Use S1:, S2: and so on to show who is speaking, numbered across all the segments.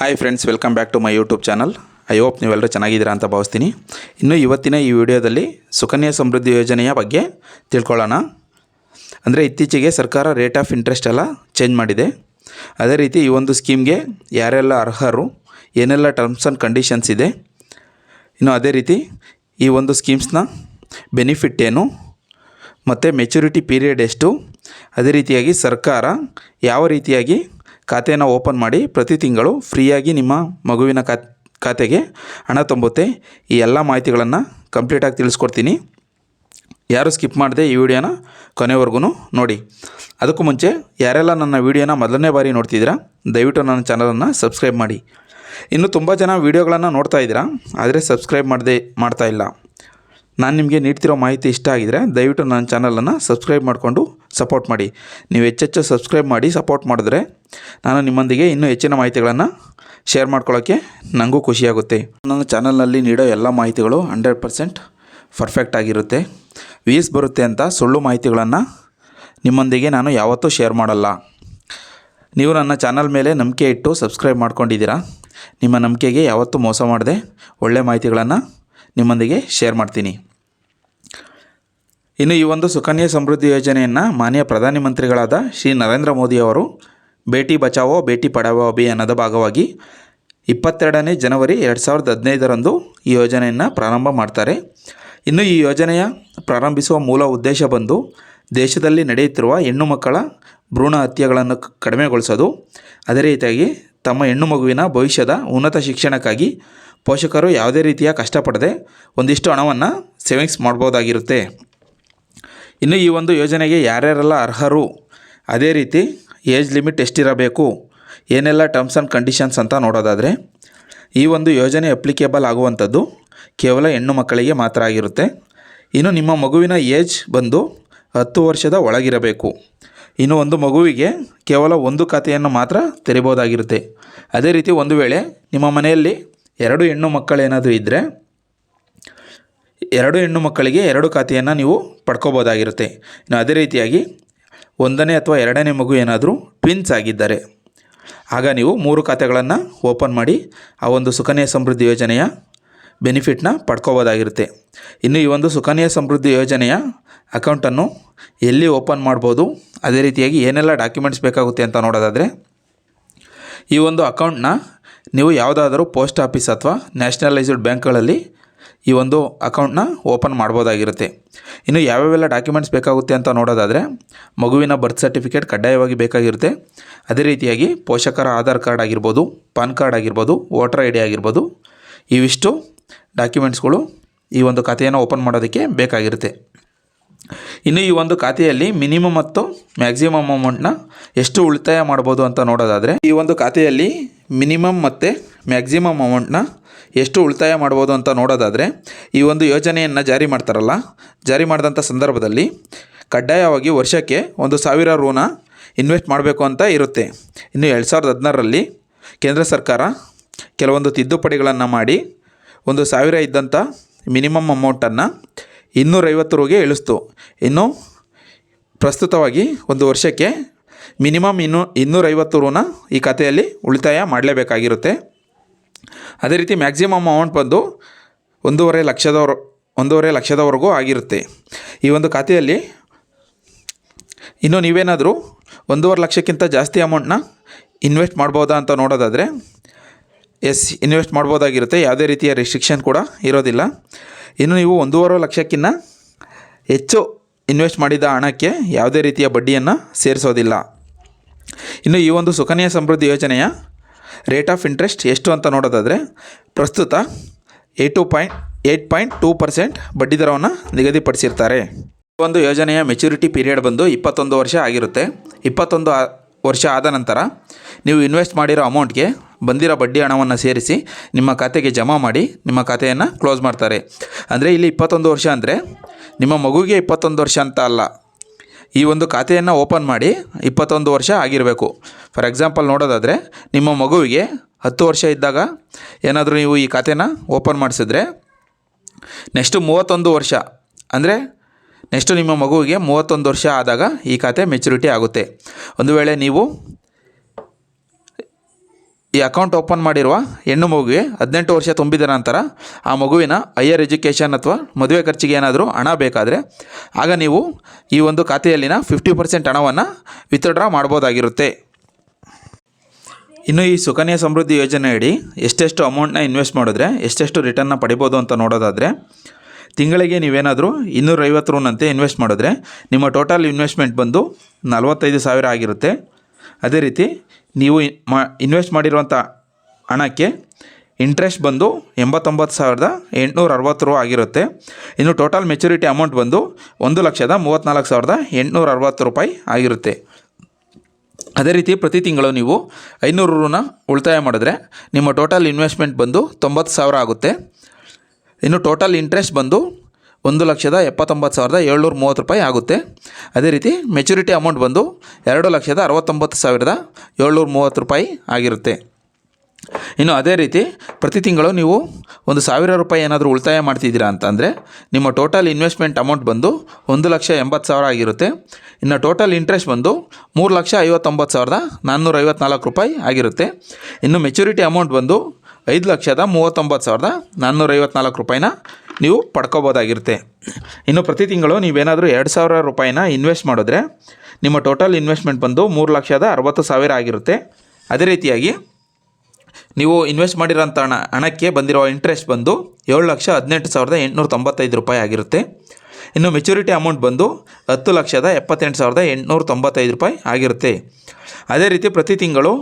S1: Hi friends welcome back to my YouTube channel I hope ನೀವೆಲ್ಲರೂ ಚೆನ್ನಾಗಿದ್ದೀರಾ ಅಂತ ಭಾವಿಸ್ತೀನಿ. ಇನ್ನು ಇವತ್ತಿನ ಈ ವಿಡಿಯೋದಲ್ಲಿ ಸುಕನ್ಯಾ ಸಮೃದ್ಧಿ ಯೋಜನೆಯ ಬಗ್ಗೆ ತಿಳ್ಕೊಳ್ಳೋಣ. ಅಂದರೆ ಇತ್ತೀಚೆಗೆ ಸರ್ಕಾರ ರೇಟ್ ಆಫ್ ಇಂಟ್ರೆಸ್ಟ್ ಎಲ್ಲ ಚೇಂಜ್ ಮಾಡಿದೆ. ಅದೇ ರೀತಿ ಈ ಒಂದು ಸ್ಕೀಮ್ಗೆ ಯಾರೆಲ್ಲ ಅರ್ಹರು, ಏನೆಲ್ಲ ಟರ್ಮ್ಸ್ ಆ್ಯಂಡ್ ಕಂಡೀಷನ್ಸ್ ಇದೆ, ಇನ್ನು ಅದೇ ರೀತಿ ಈ ಒಂದು ಸ್ಕೀಮ್ಸ್ನ ಬೆನಿಫಿಟ್ ಏನು, ಮತ್ತು ಮೆಚುರಿಟಿ ಪೀರಿಯಡ್ ಎಷ್ಟು, ಅದೇ ರೀತಿಯಾಗಿ ಸರ್ಕಾರ ಯಾವ ರೀತಿಯಾಗಿ ಖಾತೆಯನ್ನು ಓಪನ್ ಮಾಡಿ ಪ್ರತಿ ತಿಂಗಳು ಫ್ರೀಯಾಗಿ ನಿಮ್ಮ ಮಗುವಿನ ಖಾತ್ ಖಾತೆಗೆ ಹಣ ತುಂಬುತ್ತೆ. ಈ ಎಲ್ಲ ಮಾಹಿತಿಗಳನ್ನು ಕಂಪ್ಲೀಟಾಗಿ ತಿಳಿಸ್ಕೊಡ್ತೀನಿ. ಯಾರು ಸ್ಕಿಪ್ ಮಾಡದೆ ಈ ವಿಡಿಯೋನ ಕೊನೆವರೆಗೂ ನೋಡಿ. ಅದಕ್ಕೂ ಮುಂಚೆ ಯಾರೆಲ್ಲ ನನ್ನ ವಿಡಿಯೋನ ಮೊದಲನೇ ಬಾರಿ ನೋಡ್ತಿದ್ದೀರಾ, ದಯವಿಟ್ಟು ನನ್ನ ಚಾನಲನ್ನು ಸಬ್ಸ್ಕ್ರೈಬ್ ಮಾಡಿ. ಇನ್ನು ತುಂಬ ಜನ ವೀಡಿಯೋಗಳನ್ನು ನೋಡ್ತಾ ಇದ್ದೀರಾ, ಆದರೆ ಸಬ್ಸ್ಕ್ರೈಬ್ ಮಾಡದೆ, ಮಾಡ್ತಾ ಇಲ್ಲ. ನಾನು ನಿಮಗೆ ನೀಡ್ತಿರೋ ಮಾಹಿತಿ ಇಷ್ಟ ಆಗಿದರೆ ದಯವಿಟ್ಟು ನನ್ನ ಚಾನಲನ್ನು ಸಬ್ಸ್ಕ್ರೈಬ್ ಮಾಡಿಕೊಂಡು ಸಪೋರ್ಟ್ ಮಾಡಿ. ನೀವು ಹೆಚ್ಚೆಚ್ಚು ಸಬ್ಸ್ಕ್ರೈಬ್ ಮಾಡಿ ಸಪೋರ್ಟ್ ಮಾಡಿದ್ರೆ ನಾನು ನಿಮ್ಮೊಂದಿಗೆ ಇನ್ನೂ ಹೆಚ್ಚಿನ ಮಾಹಿತಿಗಳನ್ನು ಶೇರ್ ಮಾಡ್ಕೊಳ್ಳೋಕ್ಕೆ ನನಗೂ ಖುಷಿಯಾಗುತ್ತೆ. ನನ್ನ ಚಾನಲ್ನಲ್ಲಿ ನೀಡೋ ಎಲ್ಲ ಮಾಹಿತಿಗಳು ಹಂಡ್ರೆಡ್ ಪರ್ಸೆಂಟ್ ಪರ್ಫೆಕ್ಟ್ ಆಗಿರುತ್ತೆ. ವೀಸ್ ಬರುತ್ತೆ ಅಂತ ಸುಳ್ಳು ಮಾಹಿತಿಗಳನ್ನು ನಿಮ್ಮೊಂದಿಗೆ ನಾನು ಯಾವತ್ತೂ ಶೇರ್ ಮಾಡಲ್ಲ. ನೀವು ನನ್ನ ಚಾನಲ್ ಮೇಲೆ ನಂಬಿಕೆ ಇಟ್ಟು ಸಬ್ಸ್ಕ್ರೈಬ್ ಮಾಡ್ಕೊಂಡಿದ್ದೀರಾ? ನಿಮ್ಮ ನಂಬಿಕೆಗೆ ಯಾವತ್ತೂ ಮೋಸ ಮಾಡದೆ ಒಳ್ಳೆ ಮಾಹಿತಿಗಳನ್ನು ನಿಮ್ಮೊಂದಿಗೆ ಶೇರ್ ಮಾಡ್ತೀನಿ. ಇನ್ನು ಈ ಒಂದು ಸುಕನ್ಯಾ ಸಮೃದ್ಧಿ ಯೋಜನೆಯನ್ನು ಮಾನ್ಯ ಪ್ರಧಾನಿ ಮಂತ್ರಿಗಳಾದ ಶ್ರೀ ನರೇಂದ್ರ ಮೋದಿಯವರು ಬೇಟಿ ಬಚಾವೋ, ಬೇಟಿ ಪಡಾವೋ ಅಭಿಯಾನದ ಭಾಗವಾಗಿ ಇಪ್ಪತ್ತೆರಡನೇ ಜನವರಿ ಎರಡು ಸಾವಿರದ ಹದಿನೈದರಂದು ಈ ಯೋಜನೆಯನ್ನು ಪ್ರಾರಂಭ ಮಾಡ್ತಾರೆ. ಇನ್ನು ಈ ಯೋಜನೆಯ ಪ್ರಾರಂಭಿಸುವ ಮೂಲ ಉದ್ದೇಶ ಬಂದು ದೇಶದಲ್ಲಿ ನಡೆಯುತ್ತಿರುವ ಹೆಣ್ಣು ಮಕ್ಕಳ ಭ್ರೂಣ ಹತ್ಯೆಗಳನ್ನು ಕಡಿಮೆಗೊಳಿಸೋದು. ಅದೇ ರೀತಿಯಾಗಿ ತಮ್ಮ ಹೆಣ್ಣು ಮಗುವಿನ ಭವಿಷ್ಯದ ಉನ್ನತ ಶಿಕ್ಷಣಕ್ಕಾಗಿ ಪೋಷಕರು ಯಾವುದೇ ರೀತಿಯ ಕಷ್ಟಪಡದೆ ಒಂದಿಷ್ಟು ಹಣವನ್ನು ಸೇವಿಂಗ್ಸ್ ಮಾಡ್ಬೋದಾಗಿರುತ್ತೆ. ಇನ್ನು ಈ ಒಂದು ಯೋಜನೆಗೆ ಯಾರ್ಯಾರೆಲ್ಲ ಅರ್ಹರು, ಅದೇ ರೀತಿ ಏಜ್ ಲಿಮಿಟ್ ಎಷ್ಟಿರಬೇಕು? ಏನೆಲ್ಲ ಟರ್ಮ್ಸ್ ಆ್ಯಂಡ್ ಕಂಡೀಷನ್ಸ್ ಅಂತ ನೋಡೋದಾದರೆ, ಈ ಒಂದು ಯೋಜನೆ ಅಪ್ಲಿಕೇಬಲ್ ಆಗುವಂಥದ್ದು ಕೇವಲ ಹೆಣ್ಣು ಮಕ್ಕಳಿಗೆ ಮಾತ್ರ ಆಗಿರುತ್ತೆ. ಇನ್ನು ನಿಮ್ಮ ಮಗುವಿನ ಏಜ್ ಬಂದು ಹತ್ತು ವರ್ಷದ ಒಳಗಿರಬೇಕು. ಇನ್ನು ಒಂದು ಮಗುವಿಗೆ ಕೇವಲ ಒಂದು ಖಾತೆಯನ್ನು ಮಾತ್ರ ತೆರಿಬೋದಾಗಿರುತ್ತೆ. ಅದೇ ರೀತಿ ಒಂದು ವೇಳೆ ನಿಮ್ಮ ಮನೆಯಲ್ಲಿ ಎರಡು ಹೆಣ್ಣು ಮಕ್ಕಳೇನಾದರೂ ಇದ್ದರೆ ಎರಡು ಹೆಣ್ಣು ಮಕ್ಕಳಿಗೆ ಎರಡು ಖಾತೆಯನ್ನು ನೀವು ಪಡ್ಕೋಬೋದಾಗಿರುತ್ತೆ. ಇನ್ನು ಅದೇ ರೀತಿಯಾಗಿ ಒಂದನೇ ಅಥವಾ ಎರಡನೇ ಮಗು ಏನಾದರೂ ಟ್ವಿನ್ಸ್ ಆಗಿದ್ದಾರೆ, ಆಗ ನೀವು ಮೂರು ಖಾತೆಗಳನ್ನು ಓಪನ್ ಮಾಡಿ ಆ ಒಂದು ಸುಕನ್ಯಾ ಸಮೃದ್ಧಿ ಯೋಜನೆಯ ಬೆನಿಫಿಟ್ನ ಪಡ್ಕೋಬೋದಾಗಿರುತ್ತೆ. ಇನ್ನು ಈ ಒಂದು ಸುಕನ್ಯಾ ಸಮೃದ್ಧಿ ಯೋಜನೆಯ ಅಕೌಂಟನ್ನು ಎಲ್ಲಿ ಓಪನ್ ಮಾಡ್ಬೋದು, ಅದೇ ರೀತಿಯಾಗಿ ಏನೆಲ್ಲ ಡಾಕ್ಯುಮೆಂಟ್ಸ್ ಬೇಕಾಗುತ್ತೆ ಅಂತ ನೋಡೋದಾದರೆ, ಈ ಒಂದು ಅಕೌಂಟನ್ನ ನೀವು ಯಾವುದಾದರೂ ಪೋಸ್ಟ್ ಆಫೀಸ್ ಅಥವಾ ನ್ಯಾಷನಲೈಸ್ಡ್ ಬ್ಯಾಂಕ್ಗಳಲ್ಲಿ ಈ ಒಂದು ಅಕೌಂಟ್ನ ಓಪನ್ ಮಾಡ್ಬೋದಾಗಿರುತ್ತೆ. ಇನ್ನು ಯಾವ್ಯಾವೆಲ್ಲ ಡಾಕ್ಯುಮೆಂಟ್ಸ್ ಬೇಕಾಗುತ್ತೆ ಅಂತ ನೋಡೋದಾದರೆ, ಮಗುವಿನ ಬರ್ತ್ ಸರ್ಟಿಫಿಕೇಟ್ ಕಡ್ಡಾಯವಾಗಿ ಬೇಕಾಗಿರುತ್ತೆ. ಅದೇ ರೀತಿಯಾಗಿ ಪೋಷಕರ ಆಧಾರ್ ಕಾರ್ಡ್ ಆಗಿರ್ಬೋದು, ಪಾನ್ ಕಾರ್ಡ್ ಆಗಿರ್ಬೋದು, ವೋಟರ್ ಐ ಡಿ ಆಗಿರ್ಬೋದು, ಇವಿಷ್ಟು ಡಾಕ್ಯುಮೆಂಟ್ಸ್ಗಳು ಈ ಒಂದು ಖಾತೆಯನ್ನು ಓಪನ್ ಮಾಡೋದಕ್ಕೆ ಬೇಕಾಗಿರುತ್ತೆ. ಇನ್ನು ಈ ಒಂದು ಖಾತೆಯಲ್ಲಿ ಮಿನಿಮಮ್ ಮತ್ತು ಮ್ಯಾಕ್ಸಿಮಮ್ ಅಮೌಂಟ್ನ ಎಷ್ಟು ಉಳಿತಾಯ ಮಾಡ್ಬೋದು ಅಂತ ನೋಡೋದಾದರೆ, ಈ ಒಂದು ಖಾತೆಯಲ್ಲಿ ಮಿನಿಮಮ್ ಮತ್ತು ಮ್ಯಾಕ್ಸಿಮಮ್ ಅಮೌಂಟ್ನ ಎಷ್ಟು ಉಳಿತಾಯ ಮಾಡ್ಬೋದು ಅಂತ ನೋಡೋದಾದರೆ, ಈ ಒಂದು ಯೋಜನೆಯನ್ನು ಜಾರಿ ಮಾಡ್ತಾರಲ್ಲ, ಜಾರಿ ಮಾಡಿದಂಥ ಸಂದರ್ಭದಲ್ಲಿ ಕಡ್ಡಾಯವಾಗಿ ವರ್ಷಕ್ಕೆ ಒಂದು ಸಾವಿರ ರೂನ ಇನ್ವೆಸ್ಟ್ ಮಾಡಬೇಕು ಅಂತ ಇರುತ್ತೆ. ಇನ್ನು ಎರಡು ಸಾವಿರದ ಹದಿನಾರರಲ್ಲಿ ಕೇಂದ್ರ ಸರ್ಕಾರ ಕೆಲವೊಂದು ತಿದ್ದುಪಡಿಗಳನ್ನು ಮಾಡಿ ಒಂದು ಸಾವಿರ ಇದ್ದಂಥ ಮಿನಿಮಮ್ ಅಮೌಂಟನ್ನು ಇನ್ನೂರೈವತ್ತು ರೂಗೆ ಇಳಿಸ್ತು. ಇನ್ನು ಪ್ರಸ್ತುತವಾಗಿ ಒಂದು ವರ್ಷಕ್ಕೆ ಮಿನಿಮಮ್ ಇನ್ನೂ ಇನ್ನೂರೈವತ್ತು ರೂನ ಈ ಖಾತೆಯಲ್ಲಿ ಉಳಿತಾಯ ಮಾಡಲೇಬೇಕಾಗಿರುತ್ತೆ. ಅದೇ ರೀತಿ ಮ್ಯಾಕ್ಸಿಮಮ್ ಅಮೌಂಟ್ ಬಂದು ಒಂದೂವರೆ ಲಕ್ಷದವರ, ಒಂದೂವರೆ ಲಕ್ಷದವರೆಗೂ ಆಗಿರುತ್ತೆ. ಈ ಒಂದು ಖಾತೆಯಲ್ಲಿ ಇನ್ನು ನೀವೇನಾದರೂ ಒಂದೂವರೆ ಲಕ್ಷಕ್ಕಿಂತ ಜಾಸ್ತಿ ಅಮೌಂಟ್ನ ಇನ್ವೆಸ್ಟ್ ಮಾಡ್ಬೋದಾ ಅಂತ ನೋಡೋದಾದರೆ ಎಸ್ ಇನ್ವೆಸ್ಟ್ ಮಾಡ್ಬೋದಾಗಿರುತ್ತೆ. ಯಾವುದೇ ರೀತಿಯ ರೆಸ್ಟ್ರಿಕ್ಷನ್ ಕೂಡ ಇರೋದಿಲ್ಲ. ಇನ್ನು ನೀವು ಒಂದೂವರೆ ಲಕ್ಷಕ್ಕಿಂತ ಹೆಚ್ಚು ಇನ್ವೆಸ್ಟ್ ಮಾಡಿದ ಹಣಕ್ಕೆ ಯಾವುದೇ ರೀತಿಯ ಬಡ್ಡಿಯನ್ನು ಸೇರಿಸೋದಿಲ್ಲ. ಇನ್ನು ಈ ಒಂದು ಸುಕನ್ಯಾ ಸಮೃದ್ಧಿ ಯೋಜನೆಯ ರೇಟ್ ಆಫ್ ಇಂಟ್ರೆಸ್ಟ್ ಎಷ್ಟು ಅಂತ ನೋಡೋದಾದರೆ, ಪ್ರಸ್ತುತ eight point, eight point two percent ಬಡ್ಡಿದರವನ್ನು ನಿಗದಿಪಡಿಸಿರ್ತಾರೆ. ಒಂದು ಯೋಜನೆಯ ಮೆಚುರಿಟಿ ಪೀರಿಯಡ್ ಬಂದು ಇಪ್ಪತ್ತೊಂದು ವರ್ಷ ಆಗಿರುತ್ತೆ. ಇಪ್ಪತ್ತೊಂದು ವರ್ಷ ಆದ ನಂತರ ನೀವು ಇನ್ವೆಸ್ಟ್ ಮಾಡಿರೋ ಅಮೌಂಟ್ಗೆ ಬಂದಿರೋ ಬಡ್ಡಿ ಹಣವನ್ನು ಸೇರಿಸಿ ನಿಮ್ಮ ಖಾತೆಗೆ ಜಮಾ ಮಾಡಿ ನಿಮ್ಮ ಖಾತೆಯನ್ನು ಕ್ಲೋಸ್ ಮಾಡ್ತಾರೆ. ಅಂದರೆ ಇಲ್ಲಿ ಇಪ್ಪತ್ತೊಂದು ವರ್ಷ ಅಂದರೆ ನಿಮ್ಮ ಮಗುವಿಗೆ ಇಪ್ಪತ್ತೊಂದು ವರ್ಷ ಅಂತ ಅಲ್ಲ. ಈ ಒಂದು ಖಾತೆಯನ್ನು ಓಪನ್ ಮಾಡಿ ಇಪ್ಪತ್ತೊಂದು ವರ್ಷ ಆಗಿರಬೇಕು. ಫಾರ್ ಎಕ್ಸಾಂಪಲ್ ನೋಡೋದಾದರೆ, ನಿಮ್ಮ ಮಗುವಿಗೆ ಹತ್ತು ವರ್ಷ ಇದ್ದಾಗ ಏನಾದರೂ ನೀವು ಈ ಖಾತೆನ ಓಪನ್ ಮಾಡಿಸಿದ್ರೆ ನೆಕ್ಸ್ಟು ಮೂವತ್ತೊಂದು ವರ್ಷ, ಅಂದರೆ ನೆಕ್ಸ್ಟು ನಿಮ್ಮ ಮಗುವಿಗೆ ಮೂವತ್ತೊಂದು ವರ್ಷ ಆದಾಗ ಈ ಖಾತೆ ಮೆಚುರಿಟಿ ಆಗುತ್ತೆ. ಒಂದು ವೇಳೆ ನೀವು ಈ ಅಕೌಂಟ್ ಓಪನ್ ಮಾಡಿರುವ ಹೆಣ್ಣು ಮಗುವಿಗೆ ಹದಿನೆಂಟು ವರ್ಷ ತುಂಬಿದ ನಂತರ ಆ ಮಗುವಿನ ಹೈಯರ್ ಎಜುಕೇಷನ್ ಅಥವಾ ಮದುವೆ ಖರ್ಚಿಗೆ ಏನಾದರೂ ಹಣ ಬೇಕಾದರೆ ಆಗ ನೀವು ಈ ಒಂದು ಖಾತೆಯಲ್ಲಿನ ಫಿಫ್ಟಿ ಪರ್ಸೆಂಟ್ ಹಣವನ್ನು ವಿತ್ಡ್ರಾ ಮಾಡ್ಬೋದಾಗಿರುತ್ತೆ. ಇನ್ನು ಈ ಸುಕನ್ಯಾ ಸಮೃದ್ಧಿ ಯೋಜನೆಯಡಿ ಎಷ್ಟೆಷ್ಟು ಅಮೌಂಟ್ನ ಇನ್ವೆಸ್ಟ್ ಮಾಡಿದ್ರೆ ಎಷ್ಟೆಷ್ಟು ರಿಟರ್ನ್ನ ಪಡಿಬೋದು ಅಂತ ನೋಡೋದಾದರೆ ತಿಂಗಳಿಗೆ ನೀವೇನಾದರೂ ಇನ್ನೂರೈವತ್ತು ರೂನಂತೆ ಇನ್ವೆಸ್ಟ್ ಮಾಡಿದ್ರೆ ನಿಮ್ಮ ಟೋಟಲ್ ಇನ್ವೆಸ್ಟ್ಮೆಂಟ್ ಬಂದು ನಲವತ್ತೈದು ಸಾವಿರ ಆಗಿರುತ್ತೆ. ಅದೇ ರೀತಿ ನೀವು ಇನ್ವೆಸ್ಟ್ ಮಾಡಿರುವಂಥ ಹಣಕ್ಕೆ ಇಂಟ್ರೆಸ್ಟ್ ಬಂದು ಎಂಬತ್ತೊಂಬತ್ತು ಸಾವಿರದ ಎಂಟುನೂರ ಅರವತ್ತು ರೂ ಆಗಿರುತ್ತೆ. ಇನ್ನು ಟೋಟಲ್ ಮೆಚುರಿಟಿ ಅಮೌಂಟ್ ಬಂದು ಒಂದು ಲಕ್ಷದ ಮೂವತ್ತ್ನಾಲ್ಕು ಸಾವಿರದ ಎಂಟುನೂರ ಅರವತ್ತು ರೂಪಾಯಿ ಆಗಿರುತ್ತೆ. ಅದೇ ರೀತಿ ಪ್ರತಿ ತಿಂಗಳು ನೀವು ಐನೂರು ರೂನ ಉಳಿತಾಯ ಮಾಡಿದ್ರೆ ನಿಮ್ಮ ಟೋಟಲ್ ಇನ್ವೆಸ್ಟ್ಮೆಂಟ್ ಬಂದು ತೊಂಬತ್ತು ಸಾವಿರ ಆಗುತ್ತೆ. ಇನ್ನು ಟೋಟಲ್ ಇಂಟ್ರೆಸ್ಟ್ ಬಂದು ಒಂದು ಲಕ್ಷದ ಎಪ್ಪತ್ತೊಂಬತ್ತು ಸಾವಿರದ ಏಳ್ನೂರ ಮೂವತ್ತು ರೂಪಾಯಿ ಆಗುತ್ತೆ. ಅದೇ ರೀತಿ ಮೆಚುರಿಟಿ ಅಮೌಂಟ್ ಬಂದು ಎರಡು ಲಕ್ಷದ ಅರವತ್ತೊಂಬತ್ತು ಸಾವಿರದ ಏಳ್ನೂರ ಮೂವತ್ತು ರೂಪಾಯಿ ಆಗಿರುತ್ತೆ. ಇನ್ನು ಅದೇ ರೀತಿ ಪ್ರತಿ ತಿಂಗಳು ನೀವು ಒಂದು ಸಾವಿರ ರೂಪಾಯಿ ಏನಾದರೂ ಉಳಿತಾಯ ಮಾಡ್ತಿದ್ದೀರಾ ಅಂತಂದರೆ ನಿಮ್ಮ ಟೋಟಲ್ ಇನ್ವೆಸ್ಟ್ಮೆಂಟ್ ಅಮೌಂಟ್ ಬಂದು ಒಂದು ಲಕ್ಷ ಎಂಬತ್ತು ಸಾವಿರ ಆಗಿರುತ್ತೆ. ಇನ್ನು ಟೋಟಲ್ ಇಂಟ್ರೆಸ್ಟ್ ಬಂದು ಮೂರು ಲಕ್ಷ ಐವತ್ತೊಂಬತ್ತು ಸಾವಿರದ ನಾನ್ನೂರ ಐವತ್ನಾಲ್ಕು ರೂಪಾಯಿ ಆಗಿರುತ್ತೆ. ಇನ್ನು ಮೆಚುರಿಟಿ ಅಮೌಂಟ್ ಬಂದು ಐದು ಲಕ್ಷದ ಮೂವತ್ತೊಂಬತ್ತು ಸಾವಿರದ ನಾನ್ನೂರ ಐವತ್ನಾಲ್ಕು ರೂಪಾಯಿನ ನೀವು ಪಡ್ಕೋಬೋದಾಗಿರುತ್ತೆ. ಇನ್ನು ಪ್ರತಿ ತಿಂಗಳು ನೀವೇನಾದರೂ ಎರಡು ಸಾವಿರ ರೂಪಾಯಿನ ಇನ್ವೆಸ್ಟ್ ಮಾಡಿದ್ರೆ ನಿಮ್ಮ ಟೋಟಲ್ ಇನ್ವೆಸ್ಟ್ಮೆಂಟ್ ಬಂದು ಮೂರು ಲಕ್ಷದ ಅರವತ್ತು ಸಾವಿರ ಆಗಿರುತ್ತೆ. ಅದೇ ರೀತಿಯಾಗಿ ನೀವು ಇನ್ವೆಸ್ಟ್ ಮಾಡಿರೋಂಥ ಹಣ, ಹಣಕ್ಕೆ ಬಂದಿರೋ ಇಂಟ್ರೆಸ್ಟ್ ಬಂದು ಏಳು ಲಕ್ಷ ಹದಿನೆಂಟು ಸಾವಿರದ ಎಂಟುನೂರ ತೊಂಬತ್ತೈದು ರೂಪಾಯಿ ಆಗಿರುತ್ತೆ. ಇನ್ನು ಮೆಚುರಿಟಿ ಅಮೌಂಟ್ ಬಂದು ಹತ್ತು ಲಕ್ಷದ ಎಪ್ಪತ್ತೆಂಟು ಸಾವಿರದ ಎಂಟುನೂರ ತೊಂಬತ್ತೈದು ರೂಪಾಯಿ ಆಗಿರುತ್ತೆ. ಅದೇ ರೀತಿ ಪ್ರತಿ ತಿಂಗಳು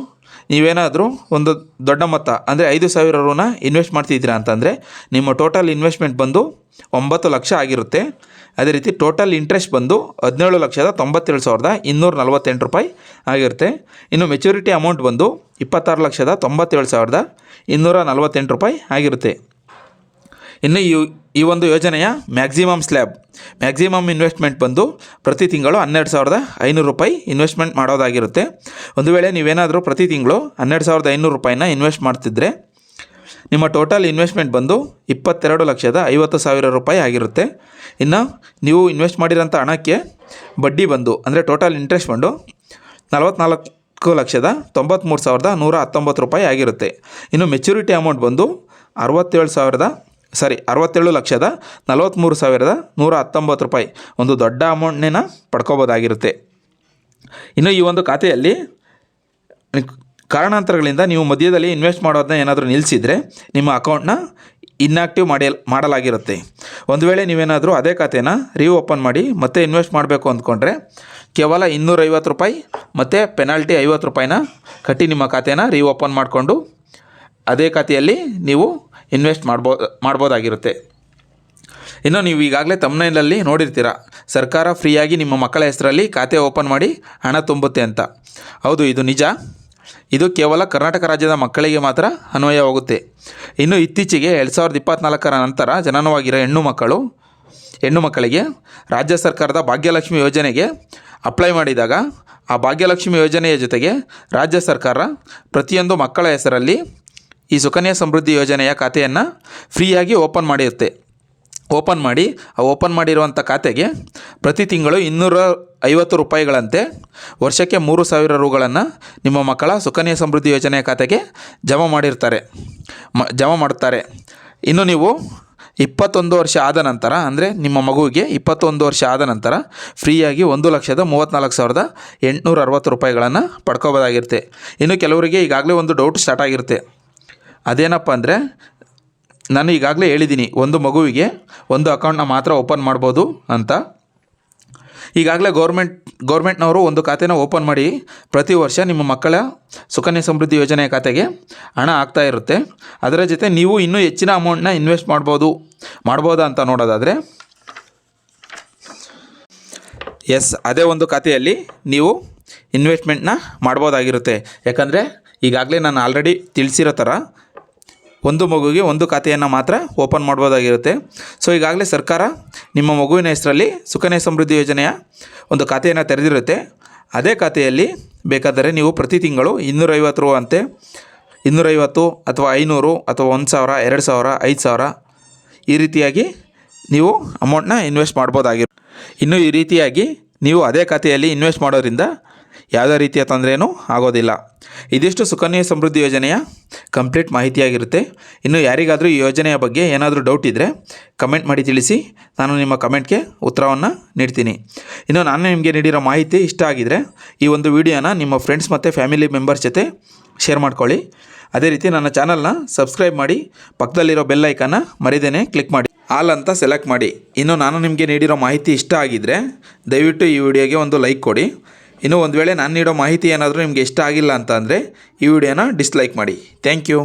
S1: ನೀವೇನಾದರೂ ಒಂದು ದೊಡ್ಡ ಮೊತ್ತ, ಅಂದರೆ ಐದು ಸಾವಿರ ರೂನ ಇನ್ವೆಸ್ಟ್ ಮಾಡ್ತಿದ್ದೀರಾ ಅಂತಂದರೆ ನಿಮ್ಮ ಟೋಟಲ್ ಇನ್ವೆಸ್ಟ್ಮೆಂಟ್ ಬಂದು ಒಂಬತ್ತು ಲಕ್ಷ ಆಗಿರುತ್ತೆ. ಅದೇ ರೀತಿ ಟೋಟಲ್ ಇಂಟ್ರೆಸ್ಟ್ ಬಂದು ಹದಿನೇಳು ಲಕ್ಷದ ತೊಂಬತ್ತೇಳು ಸಾವಿರದ ಇನ್ನೂರ ನಲವತ್ತೆಂಟು ರೂಪಾಯಿ ಆಗಿರುತ್ತೆ. ಇನ್ನು ಮೆಚುರಿಟಿ ಅಮೌಂಟ್ ಬಂದು ಇಪ್ಪತ್ತಾರು ಲಕ್ಷದ ತೊಂಬತ್ತೇಳು ಸಾವಿರದ ಇನ್ನೂರ ನಲವತ್ತೆಂಟು ರೂಪಾಯಿ ಆಗಿರುತ್ತೆ. ಇನ್ನು ಈ ಈ ಒಂದು ಯೋಜನೆಯ ಮ್ಯಾಕ್ಸಿಮಮ್ ಸ್ಲ್ಯಾಬ್ ಮ್ಯಾಕ್ಸಿಮಮ್ ಇನ್ವೆಸ್ಟ್ಮೆಂಟ್ ಬಂದು ಪ್ರತಿ ತಿಂಗಳು ಹನ್ನೆರಡು ಸಾವಿರದ ಐನೂರು ರೂಪಾಯಿ ಇನ್ವೆಸ್ಟ್ಮೆಂಟ್ ಮಾಡೋದಾಗಿರುತ್ತೆ. ಒಂದು ವೇಳೆ ನೀವೇನಾದರೂ ಪ್ರತಿ ತಿಂಗಳು ಹನ್ನೆರಡು ಸಾವಿರದ ಐನೂರು ರೂಪಾಯಿನ ಇನ್ವೆಸ್ಟ್ ಮಾಡ್ತಿದ್ರೆ ನಿಮ್ಮ ಟೋಟಲ್ ಇನ್ವೆಸ್ಟ್ಮೆಂಟ್ ಬಂದು ಇಪ್ಪತ್ತೆರಡು ಲಕ್ಷದ ಐವತ್ತು ಸಾವಿರ ರೂಪಾಯಿ ಆಗಿರುತ್ತೆ. ಇನ್ನು ನೀವು ಇನ್ವೆಸ್ಟ್ ಮಾಡಿರೋಂಥ ಹಣಕ್ಕೆ ಬಡ್ಡಿ ಬಂದು, ಅಂದರೆ ಟೋಟಲ್ ಇಂಟ್ರೆಸ್ಟ್ ಬಂದು ನಲವತ್ನಾಲ್ಕು ಲಕ್ಷದ ತೊಂಬತ್ತ್ಮೂರು ಸಾವಿರದ ನೂರ ಹತ್ತೊಂಬತ್ತು ರೂಪಾಯಿ ಆಗಿರುತ್ತೆ. ಇನ್ನು ಮೆಚುರಿಟಿ ಅಮೌಂಟ್ ಬಂದು ಅರವತ್ತೇಳು ಸಾವಿರದ ಸಾರಿ, ಅರವತ್ತೇಳು ಲಕ್ಷದ ನಲವತ್ತ್ಮೂರು ಸಾವಿರದ ನೂರ ಹತ್ತೊಂಬತ್ತು ರೂಪಾಯಿ. ಒಂದು ದೊಡ್ಡ ಅಮೌಂಟ್ನ ಪಡ್ಕೋಬೋದಾಗಿರುತ್ತೆ. ಇನ್ನು ಈ ಒಂದು ಖಾತೆಯಲ್ಲಿ ಕಾರಣಾಂತರಗಳಿಂದ ನೀವು ಮಧ್ಯದಲ್ಲಿ ಇನ್ವೆಸ್ಟ್ ಮಾಡೋದನ್ನ ಏನಾದರೂ ನಿಲ್ಲಿಸಿದರೆ ನಿಮ್ಮ ಅಕೌಂಟ್ನ ಇನ್ಆಕ್ಟಿವ್ ಮಾಡಿ ಮಾಡಲಾಗಿರುತ್ತೆ. ಒಂದು ವೇಳೆ ನೀವೇನಾದರೂ ಅದೇ ಖಾತೆನ ರೀಓಪನ್ ಮಾಡಿ ಮತ್ತೆ ಇನ್ವೆಸ್ಟ್ ಮಾಡಬೇಕು ಅಂದ್ಕೊಂಡ್ರೆ ಕೇವಲ ಇನ್ನೂರೈವತ್ತು ರೂಪಾಯಿ ಮತ್ತು ಪೆನಾಲ್ಟಿ ಐವತ್ತು ರೂಪಾಯಿನ ಕಟ್ಟಿ ನಿಮ್ಮ ಖಾತೆನ ರೀಓಪನ್ ಮಾಡಿಕೊಂಡು ಅದೇ ಖಾತೆಯಲ್ಲಿ ನೀವು ಇನ್ವೆಸ್ಟ್ ಮಾಡ್ಬೋ, ಮಾಡ್ಬೋದಾಗಿರುತ್ತೆ. ಇನ್ನು ನೀವು ಈಗಾಗಲೇ ತಮ್ಮನೇಲಲ್ಲಿ ನೋಡಿರ್ತೀರ, ಸರ್ಕಾರ ಫ್ರೀಯಾಗಿ ನಿಮ್ಮ ಮಕ್ಕಳ ಹೆಸರಲ್ಲಿ ಖಾತೆ ಓಪನ್ ಮಾಡಿ ಹಣ ತುಂಬುತ್ತೆ ಅಂತ. ಹೌದು, ಇದು ನಿಜ. ಇದು ಕೇವಲ ಕರ್ನಾಟಕ ರಾಜ್ಯದ ಮಕ್ಕಳಿಗೆ ಮಾತ್ರ ಅನ್ವಯವಾಗುತ್ತೆ. ಇನ್ನು ಇತ್ತೀಚೆಗೆ ಎರಡು ಸಾವಿರದ ಇಪ್ಪತ್ತ್ನಾಲ್ಕರ ನಂತರ ಜನನವಾಗಿರೋ ಹೆಣ್ಣು ಮಕ್ಕಳು, ಹೆಣ್ಣು ಮಕ್ಕಳಿಗೆ ರಾಜ್ಯ ಸರ್ಕಾರದ ಭಾಗ್ಯಲಕ್ಷ್ಮಿ ಯೋಜನೆಗೆ ಅಪ್ಲೈ ಮಾಡಿದಾಗ, ಆ ಭಾಗ್ಯಲಕ್ಷ್ಮಿ ಯೋಜನೆಯ ಜೊತೆಗೆ ರಾಜ್ಯ ಸರ್ಕಾರ ಪ್ರತಿಯೊಂದು ಮಕ್ಕಳ ಹೆಸರಲ್ಲಿ ಈ ಸುಕನ್ಯಾ ಸಮೃದ್ಧಿ ಯೋಜನೆಯ ಖಾತೆಯನ್ನು ಫ್ರೀಯಾಗಿ ಓಪನ್ ಮಾಡಿರುತ್ತೆ. ಓಪನ್ ಮಾಡಿ, ಆ ಓಪನ್ ಮಾಡಿರುವಂಥ ಖಾತೆಗೆ ಪ್ರತಿ ತಿಂಗಳು ಇನ್ನೂರ ಐವತ್ತು ರೂಪಾಯಿಗಳಂತೆ ವರ್ಷಕ್ಕೆ ಮೂರು ಸಾವಿರ ರೂಗಳನ್ನು ನಿಮ್ಮ ಮಕ್ಕಳ ಸುಕನ್ಯಾ ಸಮೃದ್ಧಿ ಯೋಜನೆಯ ಖಾತೆಗೆ ಜಮಾ ಮಾಡಿರ್ತಾರೆ. ಮ, ಜಮಾ ಮಾಡುತ್ತಾರೆ ಇನ್ನು ನೀವು ಇಪ್ಪತ್ತೊಂದು ವರ್ಷ ಆದ ನಂತರ, ಅಂದರೆ ನಿಮ್ಮ ಮಗುವಿಗೆ ಇಪ್ಪತ್ತೊಂದು ವರ್ಷ ಆದ ನಂತರ ಫ್ರೀಯಾಗಿ ಒಂದು ಲಕ್ಷದ ಮೂವತ್ತ್ನಾಲ್ಕು ಸಾವಿರದ ಎಂಟುನೂರ ಅರವತ್ತು ರೂಪಾಯಿಗಳನ್ನು ಪಡ್ಕೋಬೋದಾಗಿರುತ್ತೆ. ಇನ್ನು ಕೆಲವರಿಗೆ ಈಗಾಗಲೇ ಒಂದು ಡೌಟ್ ಸ್ಟಾರ್ಟ್ ಆಗಿರುತ್ತೆ. ಅದೇನಪ್ಪ ಅಂದರೆ, ನಾನು ಈಗಾಗಲೇ ಹೇಳಿದ್ದೀನಿ ಒಂದು ಮಗುವಿಗೆ ಒಂದು ಅಕೌಂಟ್ನ ಮಾತ್ರ ಓಪನ್ ಮಾಡ್ಬೋದು ಅಂತ. ಈಗಾಗಲೇ ಗೌರ್ಮೆಂಟ್ ಗೌರ್ಮೆಂಟ್ನವರು ಒಂದು ಖಾತೆನ ಓಪನ್ ಮಾಡಿ ಪ್ರತಿ ವರ್ಷ ನಿಮ್ಮ ಮಕ್ಕಳ ಸುಕನ್ಯಾ ಸಮೃದ್ಧಿ ಯೋಜನೆಯ ಖಾತೆಗೆ ಹಣ ಆಗ್ತಾ ಇರುತ್ತೆ. ಅದರ ಜೊತೆ ನೀವು ಇನ್ನೂ ಹೆಚ್ಚಿನ ಅಮೌಂಟ್ನ ಇನ್ವೆಸ್ಟ್ ಮಾಡ್ಬೋದು, ಮಾಡ್ಬೋದಾ ಅಂತ ನೋಡೋದಾದರೆ ಎಸ್ ಅದೇ ಒಂದು ಖಾತೆಯಲ್ಲಿ ನೀವು ಇನ್ವೆಸ್ಟ್ಮೆಂಟ್ನ ಮಾಡ್ಬೋದಾಗಿರುತ್ತೆ. ಯಾಕಂದರೆ ಈಗಾಗಲೇ ನಾನು ಆಲ್ರೆಡಿ ತಿಳಿಸಿರೋ ಥರ ಒಂದು ಮಗುವಿಗೆ ಒಂದು ಖಾತೆಯನ್ನು ಮಾತ್ರ ಓಪನ್ ಮಾಡ್ಬೋದಾಗಿರುತ್ತೆ. ಸೊ ಈಗಾಗಲೇ ಸರ್ಕಾರ ನಿಮ್ಮ ಮಗುವಿನ ಹೆಸರಲ್ಲಿ ಸುಕನ್ಯಾ ಸಮೃದ್ಧಿ ಯೋಜನೆಯ ಒಂದು ಖಾತೆಯನ್ನು ತೆರೆದಿರುತ್ತೆ. ಅದೇ ಖಾತೆಯಲ್ಲಿ ಬೇಕಾದರೆ ನೀವು ಪ್ರತಿ ತಿಂಗಳು ಇನ್ನೂರೈವತ್ತು ರೂ ಅಂತೆ, ಇನ್ನೂರೈವತ್ತು ಅಥವಾ ಐನೂರು ಅಥವಾ ಒಂದು ಸಾವಿರ, ಎರಡು ಸಾವಿರ, ಐದು ಸಾವಿರ ಈ ರೀತಿಯಾಗಿ ನೀವು ಅಮೌಂಟ್ನ ಇನ್ವೆಸ್ಟ್ ಮಾಡ್ಬೋದಾಗಿರು ಇನ್ನು ಈ ರೀತಿಯಾಗಿ ನೀವು ಅದೇ ಖಾತೆಯಲ್ಲಿ ಇನ್ವೆಸ್ಟ್ ಮಾಡೋದ್ರಿಂದ ಯಾವುದೇ ರೀತಿಯ ತೊಂದರೆಯೂ ಆಗೋದಿಲ್ಲ. ಇದಿಷ್ಟು ಸುಕನ್ಯಾ ಸಮೃದ್ಧಿ ಯೋಜನೆಯ ಕಂಪ್ಲೀಟ್ ಮಾಹಿತಿಯಾಗಿರುತ್ತೆ. ಇನ್ನು ಯಾರಿಗಾದರೂ ಈ ಯೋಜನೆಯ ಬಗ್ಗೆ ಏನಾದರೂ ಡೌಟ್ ಇದ್ದರೆ ಕಮೆಂಟ್ ಮಾಡಿ ತಿಳಿಸಿ. ನಾನು ನಿಮ್ಮ ಕಮೆಂಟ್ಗೆ ಉತ್ತರವನ್ನು ನೀಡ್ತೀನಿ. ಇನ್ನು ನಾನು ನಿಮಗೆ ನೀಡಿರೋ ಮಾಹಿತಿ ಇಷ್ಟ ಆಗಿದರೆ ಈ ಒಂದು ವಿಡಿಯೋನ ನಿಮ್ಮ ಫ್ರೆಂಡ್ಸ್ ಮತ್ತು ಫ್ಯಾಮಿಲಿ ಮೆಂಬರ್ಸ್ ಜೊತೆ ಶೇರ್ ಮಾಡ್ಕೊಳ್ಳಿ. ಅದೇ ರೀತಿ ನನ್ನ ಚಾನಲ್ನ ಸಬ್ಸ್ಕ್ರೈಬ್ ಮಾಡಿ, ಪಕ್ಕದಲ್ಲಿರೋ ಬೆಲ್ ಐಕನ್ನ ಮರಿದೇನೆ ಕ್ಲಿಕ್ ಮಾಡಿ, ಆಲ್ ಅಂತ ಸೆಲೆಕ್ಟ್ ಮಾಡಿ. ಇನ್ನು ನಾನು ನಿಮಗೆ ನೀಡಿರೋ ಮಾಹಿತಿ ಇಷ್ಟ ಆಗಿದ್ದರೆ ದಯವಿಟ್ಟು ಈ ವಿಡಿಯೋಗೆ ಒಂದು ಲೈಕ್ ಕೊಡಿ. ಇನ್ನು ಒಂದು ವೇಳೆ ನಾನು ನೀಡೋ ಮಾಹಿತಿ ಏನಾದರೂ ನಿಮಗೆ ಇಷ್ಟ ಆಗಿಲ್ಲ ಅಂತ ಈ ವಿಡಿಯೋನ ಡಿಸ್ಲೈಕ್ ಮಾಡಿ. Thank you